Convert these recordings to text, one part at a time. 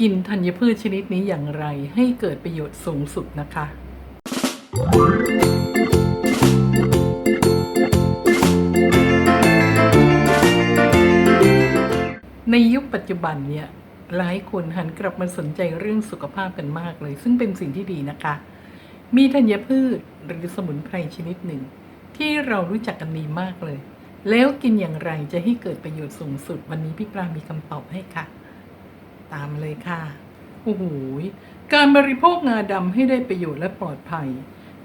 กินธัญพืชชนิดนี้อย่างไรให้เกิดประโยชน์สูงสุดนะคะ ในยุคปัจจุบันเนี่ยหลายคนหันกลับมาสนใจเรื่องสุขภาพกันมากเลย ซึ่งเป็นสิ่งที่ดีนะคะ มีธัญพืชหรือสมุนไพรชนิดหนึ่ง ที่เรารู้จักกันดีมากเลย แล้วกินอย่างไรจะให้เกิดประโยชน์สูงสุด วันนี้พี่ปลามีคำตอบให้ค่ะ ตามเลยค่ะ โอ้โห การบริโภคงาดำให้ได้ประโยชน์และปลอดภัย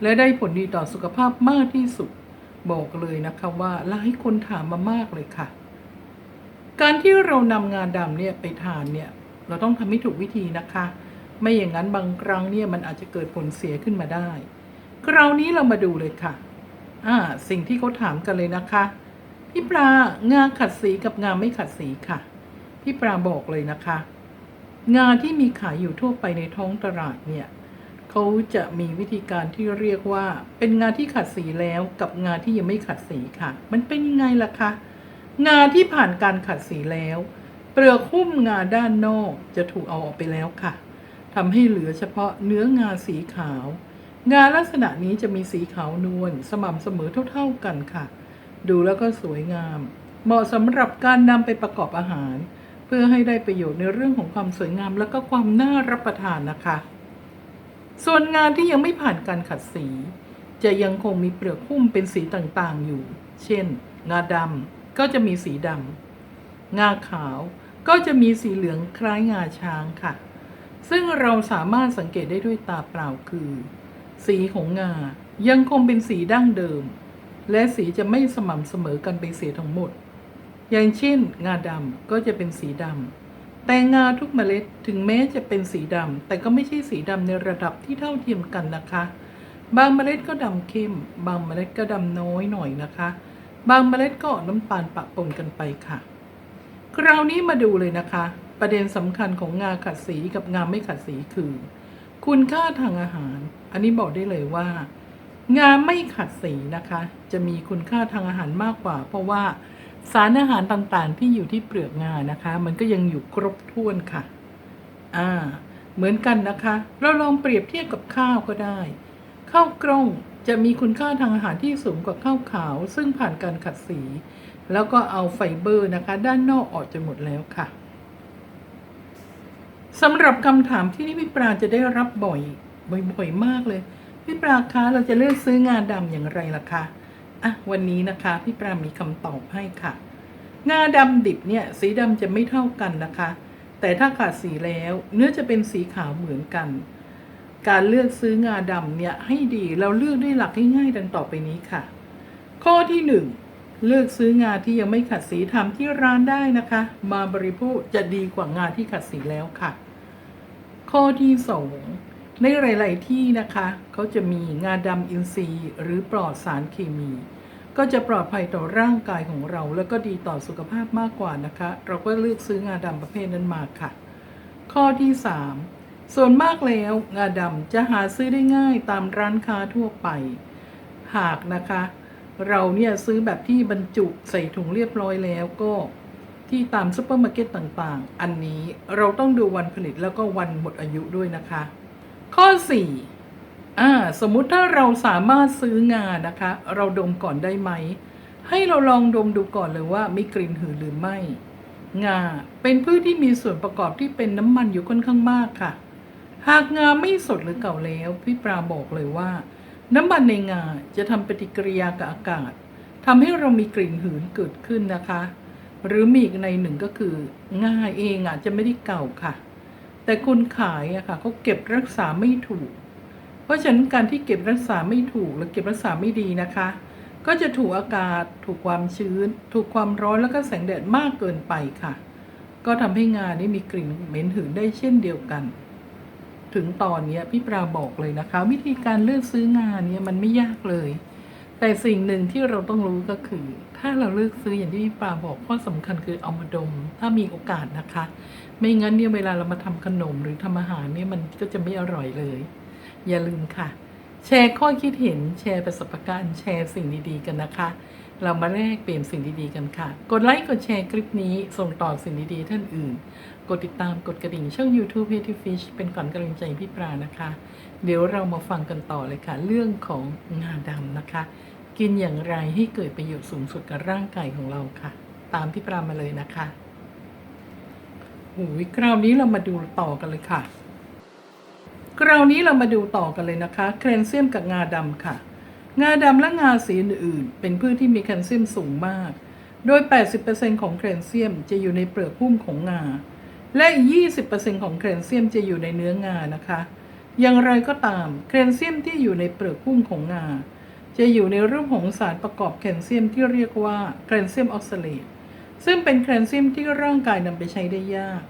และได้ผลดีต่อสุขภาพมากที่สุด บอกเลยนะคะว่าหลายคนถามมามากเลยค่ะ การที่เรานำงาดำเนี่ยไปทานเนี่ย เราต้องทำให้ถูกวิธีนะคะ ไม่อย่างนั้นบางครั้งเนี่ยมันอาจจะเกิดผลเสียขึ้นมาได้ คราวนี้เรามาดูเลยค่ะ อ่า สิ่งที่เขาถามกันเลยนะคะพี่ปลางาขัดสีกับงาไม่ขัดสีค่ะ พี่ปลาบอกเลยนะคะ งาที่มีขายอยู่ทั่วไปในท้องตลาดเนี่ยเขาจะมีวิธีการที่เรียกว่า เป็นงาที่ขัดสีแล้วกับงาที่ยังไม่ขัดสีค่ะ มันเป็นยังไงล่ะคะงาที่ผ่านการขัดสีแล้ว เปลือกหุ้มงาด้านนอกจะถูกเอาออกไปแล้วค่ะทำให้เหลือเฉพาะเนื้องาสีขาว งาลักษณะนี้จะมีสีขาวนวลสม่ำเสมอเท่า ๆกันค่ะ ดูแล้วก็สวยงาม เหมาะสำหรับการนำไปประกอบอาหาร พื่อให้ได้ประโยชน์ในเรื่องของความสวยงาม และก็ความน่ารับประทานนะคะ ส่วนงานที่ยังไม่ผ่านการขัดสี จะยังคงมีเปลือกหุ้มเป็นสีต่างๆอยู่ เช่น งาดำก็จะมีสีดำงาขาวก็จะมีสีเหลืองคล้ายงาช้างค่ะ ซึ่งเราสามารถสังเกตได้ด้วยตาเปล่าคือ สีของงายังคงเป็นสีดั้งเดิม และสีจะไม่สม่ำเสมอกันไปเสียทั้งหมด อย่างเช่น งาดำก็จะเป็นสีดำแต่งาทุกเมล็ดถึงแม้จะเป็นสีดำแต่ก็ไม่ใช่สีดำในระดับที่เท่าเทียมกันนะคะ บางเมล็ดก็ดำเข้ม บางเมล็ดก็ดำน้อยหน่อยนะคะ บางเมล็ดก็ออกน้ำตาลปะปนกันไปค่ะ คราวนี้มาดูเลยนะคะ ประเด็นสำคัญของงาขัดสีกับงาไม่ขัดสีคือ คุณค่าทางอาหาร อันนี้บอกได้เลยว่า งาไม่ขัดสีนะคะ จะมีคุณค่าทางอาหารมากกว่า เพราะว่า สารอาหารต่างๆ ที่อยู่ที่เปลือกงานะคะ มันก็ยังอยู่ครบถ้วนค่ะ อ่า เหมือนกันนะคะ เราลองเปรียบเทียบกับข้าวก็ได้ ข้าวกล้องจะมีคุณค่าทางอาหารที่สูงกว่าข้าวขาว ซึ่งผ่านการขัดสี แล้วก็เอาไฟเบอร์นะคะ ด้านนอกออกจนหมดแล้วค่ะสำหรับคำถามที่นี่พี่ปราจะได้รับบ่อยบ่อยๆมากเลย พี่ปราคะเราจะเลือกซื้องาดำอย่างไรล่ะคะ อะวันนี้นะคะพี่ปรามีคำตอบให้ค่ะ งาดำดิบเนี่ยสีดำจะไม่เท่ากันนะคะ แต่ถ้าขาดสีแล้วเนื้อจะเป็นสีขาวเหมือนกัน การเลือกซื้องาดำเนี่ยให้ดีเราเลือกด้วยหลักง่ายๆดังต่อไปนี้ค่ะ ข้อที่หนึ่งเลือกซื้องาที่ยังไม่ขัดสีทำที่ร้านได้นะคะ มาบริโภคจะดีกว่างาที่ขัดสีแล้วค่ะ ข้อที่สอง ในหลาย ๆ ที่นะคะเขาจะมีงาดำอินทรีย์ หรือปลอดสารเคมี ก็จะปลอดภัยต่อร่างกายของเรา แล้วก็ดีต่อสุขภาพมากกว่านะคะ เราก็เลือกซื้องาดำประเภทนั้นมาค่ะ ข้อที่สามส่วนมากแล้วงาดำจะหาซื้อได้ง่ายตามร้านค้าทั่วไป หากนะคะ เราเนี่ยซื้อแบบที่บรรจุใส่ถุงเรียบร้อยแล้วก็ที่ตามซุปเปอร์มาร์เก็ตต่าง ๆ อันนี้เราต้องดูวันผลิตแล้วก็วันหมดอายุด้วยนะคะ ข้อ4อ่าสมมุติถ้าเราสามารถซื้องานะคะ เราดมก่อนได้ไหม ให้เราลองดมดูก่อนเลยว่ามีกลิ่นหืนหรือไม่ งาเป็นพืชที่มีส่วนประกอบที่เป็นน้ำมันอยู่ค่อนข้างมากค่ะ หากงาไม่สดหรือเก่าแล้วพี่ปราบอกเลยว่า น้ำมันในงาจะทำปฏิกิริยากับอากาศทำให้เรามีกลิ่นหืนเกิดขึ้นนะคะ หรือมีอีกในหนึ่งก็คืองาเองอะจะไม่ได้เก่าค่ะ แต่คนขายอะค่ะเขาเก็บรักษาไม่ถูก เพราะฉะนั้นการที่เก็บรักษาไม่ถูกหรือเก็บรักษาไม่ดีนะคะ ก็จะถูกอากาศ ถูกความชื้น ถูกความร้อนแล้วก็แสงแดดมากเกินไปค่ะ ก็ทำให้งานี้มีกลิ่นเหม็นหืนได้เช่นเดียวกัน ถึงตอนนี้พี่ปราบอกเลยนะคะ วิธีการเลือกซื้องานเนี่ยมันไม่ยากเลย แต่สิ่งหนึ่งที่เราต้องรู้ก็คือ ถ้าเราเลือกซื้ออย่างที่พี่ปาบอกข้อสำคัญคือเอามาดม ถ้ามีโอกาสนะคะ ไม่งั้นเนี่ยเวลาเรามาทำขนมหรือทำอาหารเนี่ยมันก็จะไม่อร่อยเลย อย่าลืมค่ะ แชร์ข้อคิดเห็นแชร์ประสบการณ์แชร์สิ่งดีๆกันนะคะ เรามาแลกเปลี่ยนสิ่งดีๆกันค่ะ กดไลค์กดแชร์คลิปนี้ส่งต่อสิ่งดีๆท่านอื่น กดติดตามกดกระดิ่งช่อง YouTube h e a t y Fish เป็นก่อนกำลังใจพี่ปลานะคะเดี๋ยวเรามาฟังกันต่อเลยค่ะ เรื่องของงาดำนะคะ กินอย่างไรให้เกิดประโยชน์สูงสุดกับร่างกายของเราค่ะ ตามพี่ปลามาเลยนะคะหูยคราวนี้เรามาดูต่อกันเลยค่ะ คราวนี้เรามาดูต่อกันเลยนะคะ แคลเซียมกับงาดำค่ะ งาดำและงาสีอื่น ๆ เป็นพืชที่มีแคลเซียมสูงมาก โดย 80%ของแคลเซียมจะอยู่ในเปลือกหุ้มของงา และ 20%ของแคลเซียมจะอยู่ในเนื้องานะคะ อย่างไรก็ตาม แคลเซียมที่อยู่ในเปลือกหุ้มของงา จะอยู่ในรูปของสารประกอบแคลเซียมที่เรียกว่าแคลเซียมออกซาเลตซึ่งเป็นแคลเซียมที่ร่างกายนำไปใช้ได้ยาก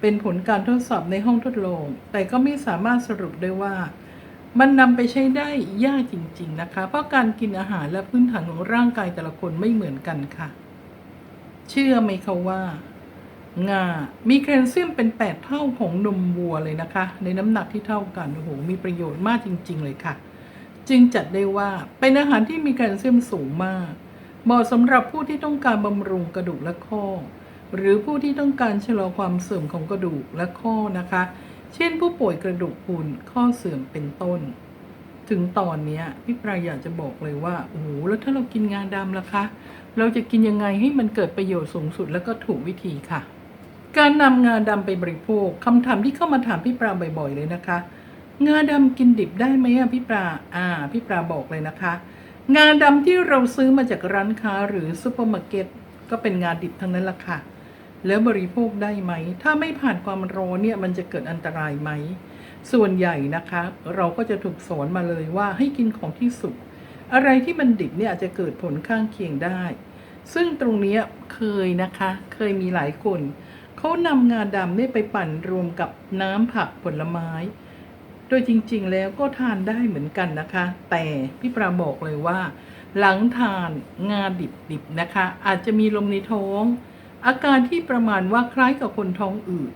เป็นผลการทดสอบในห้องทดลอง แต่ก็ไม่สามารถสรุปได้ว่า มันนำไปใช้ได้ยากจริง ๆนะคะ เพราะการกินอาหารและพื้นฐานของร่างกายแต่ละคนไม่เหมือนกันค่ะ เชื่อไหมคะว่างา มีแคลเซียมเป็น 8 เท่าของนมวัวเลยนะคะ ในน้ำหนักที่เท่ากัน โอ้โห มีประโยชน์มากจริง ๆ เลยค่ะ จึงจัดได้ว่าเป็นอาหารที่มีแคลเซียมสูงมาก เหมาะสำหรับผู้ที่ต้องการบำรุงกระดูกและข้อ หรือผู้ที่ต้องการชะลอความเสื่อมของกระดูกและข้อนะคะ เช่นผู้ป่วยกระดูกพรุนข้อเสื่อมเป็นต้น ถึงตอนนี้พี่ปรายอยากจะบอกเลยว่าโอ้โหแล้วถ้าเรากินงาดำล่ะคะ เราจะกินยังไงให้มันเกิดประโยชน์สูงสุดแล้วก็ถูกวิธีค่ะ การนำงาดำไปบริโภคคำถามที่เข้ามาถามพี่ปราบ่อย ๆ เลยนะคะ งาดำกินดิบได้ไหมอะพี่ปราอ่า พี่ปราบอกเลยนะคะ งาดำที่เราซื้อมาจากร้านค้าหรือซูเปอร์มาร์เก็ตก็เป็นงาดิบทั้งนั้นละค่ะ แล้วบริโภคได้ไหม ถ้าไม่ผ่านความร้อนเนี่ยมันจะเกิดอันตรายไหม ส่วนใหญ่นะคะ เราก็จะถูกสอนมาเลยว่าให้กินของที่สุก อะไรที่มันดิบเนี่ยอาจจะเกิดผลข้างเคียงได้ ซึ่งตรงนี้เคยนะคะ เคยมีหลายคน เขานำงาดำเนี่ยไปปั่นรวมกับน้ำผักผลไม้ โดยจริงๆ แล้วก็ทานได้เหมือนกันนะคะ แต่พี่ปราบอกเลยว่า หลังทานงาดิบๆนะคะ อาจจะมีลมในท้อง อาการที่ประมาณว่าคล้ายกับคนท้องอืด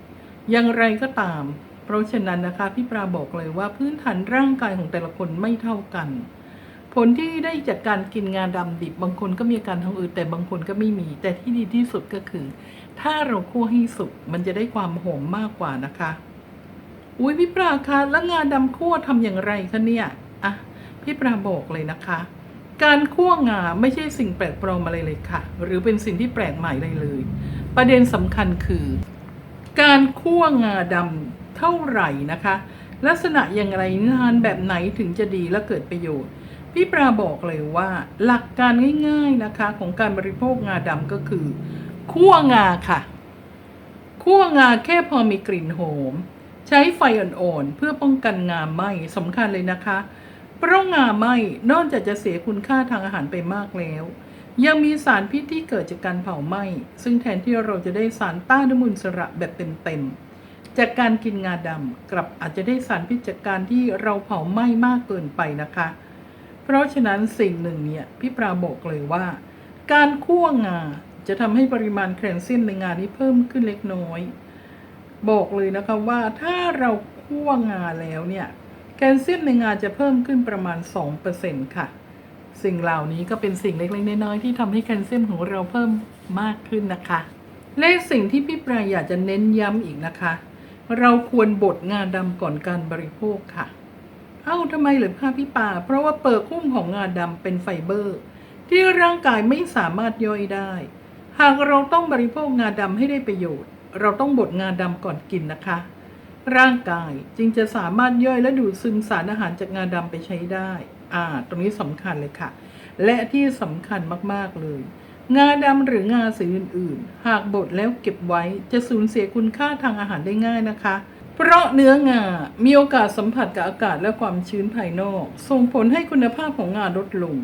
อย่างไรก็ตาม เพราะฉะนั้นนะคะพี่ปราบอกเลยว่าพื้นฐานร่างกายของแต่ละคนไม่เท่ากัน ผลที่ได้จากการกินงาดำดิบบางคนก็มีอาการท้องอืดแต่บางคนก็ไม่มี แต่ที่ดีที่สุดก็คือ ถ้าเราคั่วให้สุกมันจะได้ความหอมมากกว่านะคะ อุ้ยพี่ปราคะแล้วงาดำคั่วทำอย่างไรคะเนี่ยอะพี่ปราบอกเลยนะคะ การคั่วงาไม่ใช่สิ่งแปลกปลอมอะไรเลยค่ะ หรือเป็นสิ่งที่แปลกใหม่อะไรเลย ประเด็นสำคัญคือ การคั่วงาดำเท่าไหร่นะคะ ลักษณะอย่างไรนานแบบไหนถึงจะดีและเกิดประโยชน์ พี่ปราบอกเลยว่า หลักการง่าย ๆนะคะ ของการบริโภคงาดำก็คือคั่วงาค่ะคั่วงาแค่พอมีกลิ่นหอม ใช้ไฟอ่อนๆเพื่อป้องกันงาไหม้สำคัญเลยนะคะ เพราะงาไหม้นอกจากจะเสียคุณค่าทางอาหารไปมากแล้ว ยังมีสารพิษที่เกิดจากการเผาไหม้ซึ่งแทนที่เราจะได้สารต้านอนุมูลอิสระแบบเต็มๆจากการกินงาดำกลับอาจจะได้สารพิษจากการที่เราเผาไหม้มากเกินไปนะคะ เพราะฉะนั้นสิ่งหนึ่งเนี่ยพี่ปราบอกเลยว่า การคั่วงาจะทำให้ปริมาณแคลเซียมในงานี้เพิ่มขึ้นเล็กน้อย บอกเลยนะคะว่าถ้าเราคั่วงาแล้วเนี่ยแคลเซียมในงาจะเพิ่มขึ้นประมาณ 2%ค่ะ สิ่งเหล่านี้ก็เป็นสิ่งเล็กๆน้อยๆที่ทำให้แคลเซียมของเราเพิ่มมากขึ้นนะคะ และสิ่งที่พี่ปรายอยากจะเน้นย้ำอีกนะคะ เราควรบดงาดำก่อนการบริโภคค่ะ เอ้าทำไมเหรือคะพี่ป่า เพราะว่าเปลือกหุ้มของงาดำเป็นไฟเบอร์ ที่ร่างกายไม่สามารถย่อยได้ หากเราต้องบริโภคงาดำให้ได้ประโยชน์ เราต้องบดงาดำก่อนกินนะคะ ร่างกายจึงจะสามารถย่อยและดูดซึมสารอาหารจากงาดำไปใช้ได้ อ่า ตรงนี้สำคัญเลยค่ะ และที่สำคัญมาก ๆ เลย งาดำหรืองาสีอื่น ๆ หากบดแล้วเก็บไว้จะสูญเสียคุณค่าทางอาหารได้ง่ายนะคะเพราะเนื้องา มีโอกาสสัมผัสกับอากาศและความชื้นภายนอก ส่งผลให้คุณภาพของงาลดลง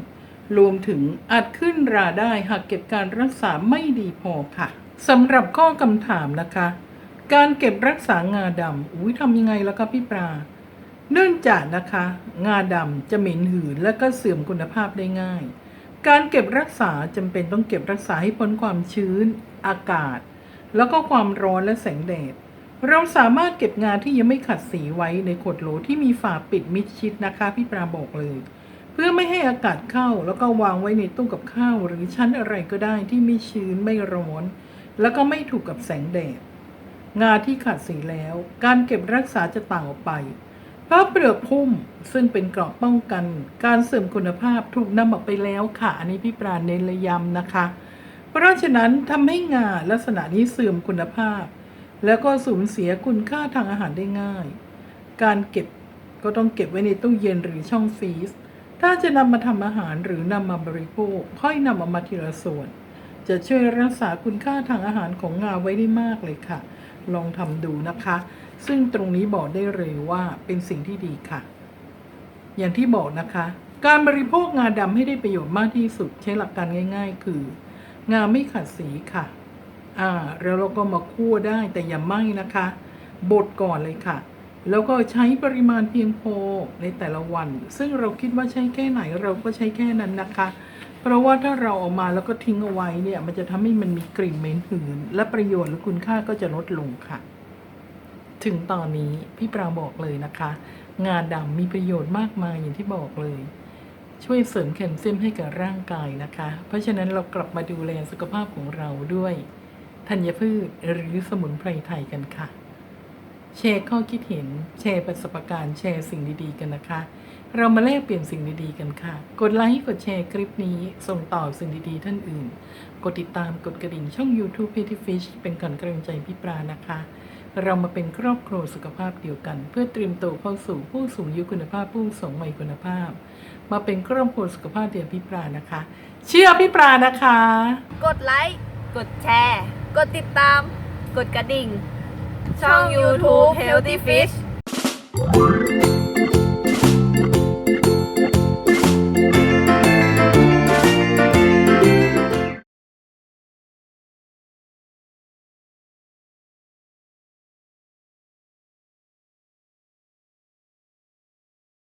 รวมถึงอาจขึ้นราได้หากเก็บการรักษาไม่ดีพอค่ะ สำหรับข้อคำถามนะคะ การเก็บรักษางาดำอุ้ยทำยังไงล่ะคะพี่ปลา เนื่องจากนะคะ งาดำจะเหม็นหืนและก็เสื่อมคุณภาพได้ง่าย การเก็บรักษาจำเป็นต้องเก็บรักษาให้พ้นความชื้น อากาศ แล้วก็ความร้อนและแสงแดด เราสามารถเก็บงาที่ยังไม่ขัดสีไว้ในขวดโหลที่มีฝาปิดมิดชิดนะคะ พี่ปราบอกเลย เพื่อไม่ให้อากาศเข้าแล้วก็วางไว้ในตู้กับข้าว หรือชั้นอะไรก็ได้ที่ไม่ชื้นไม่ร้อน แล้วก็ไม่ถูกกับแสงแดด งาที่ขาดสีแล้ว การเก็บรักษาจะต่างออกไปเพราเปลือกพุ่มซึ่งเป็นเกราะป้องกัน การเสื่อมคุณภาพถูกนำออกไปแล้วค่ะ อันนี้พี่ปราณเน้นระยำนะคะ เพราะฉะนั้นทำให้งาลักษณะนี้เสื่อมคุณภาพ แล้วก็สูญเสียคุณค่าทางอาหารได้ง่าย การเก็บก็ต้องเก็บไว้ในตู้เย็นหรือช่องฟรีซถ้าจะนำมาทำอาหารหรือนำมาบริโภค ค่อยนำออกมาทีละส่วน จะช่วยรักษาคุณค่าทางอาหารของงาไว้ได้มากเลยค่ะ ลองทำดูนะคะ ซึ่งตรงนี้บอกได้เลยว่าเป็นสิ่งที่ดีค่ะ อย่างที่บอกนะคะ การบริโภคงาดำให้ได้ประโยชน์มากที่สุดใช้หลักการง่าย ๆ คือ งาไม่ขัดสีค่ะ อ่าแล้วเราก็มาคั่วได้แต่อย่าไหม้นะคะบดก่อนเลยค่ะ แล้วก็ใช้ปริมาณเพียงพอในแต่ละวัน ซึ่งเราคิดว่าใช้แค่ไหนเราก็ใช้แค่นั้นนะคะ ราะว่าถ้าเราเอามาแล้วก็ทิ้งเอาไว้เนี่ย มันจะทำให้มันมีกลิ่นเหม็นหืน และประโยชน์และคุณค่าก็จะลดลงค่ะ ถึงตอนนี้พี่ปราบอกเลยนะคะ งาดำมีประโยชน์มากมายอย่างที่บอกเลย ช่วยเสริมแคลเซียมให้กับร่างกายนะคะ เพราะฉะนั้นเรากลับมาดูแลสุขภาพของเราด้วยธัญพืชหรือสมุนไพรไทยกันค่ะ แชร์ข้อคิดเห็น แชร์ประสบการณ์ แชร์สิ่งดีๆกันนะคะ เรามาแลกเปลี่ยนสิ่งดีๆกันค่ะ กดไลค์ กดแชร์คลิปนี้ ส่งต่อสิ่งดีๆท่านอื่น กดติดตามกดกระดิ่งช่อง YouTube p e t y Fish เป็นก่อนกำลังใจพี่ปลานะคะ เรามาเป็นครอบครัวสุขภาพเดียวกัน เพื่อเตรียมตัวเข้าสู่ผู้สูงอายุคุณภาพผู้สูงวัยคุณภาพ มาเป็นครอบครัวสุขภาพเดียวพี่ปลานะคะ เชื่อพี่ปลานะคะ กดไลค์ กดแชร์ กดติดตาม กดกระดิ่ง ช่อง YouTube Healthy Fish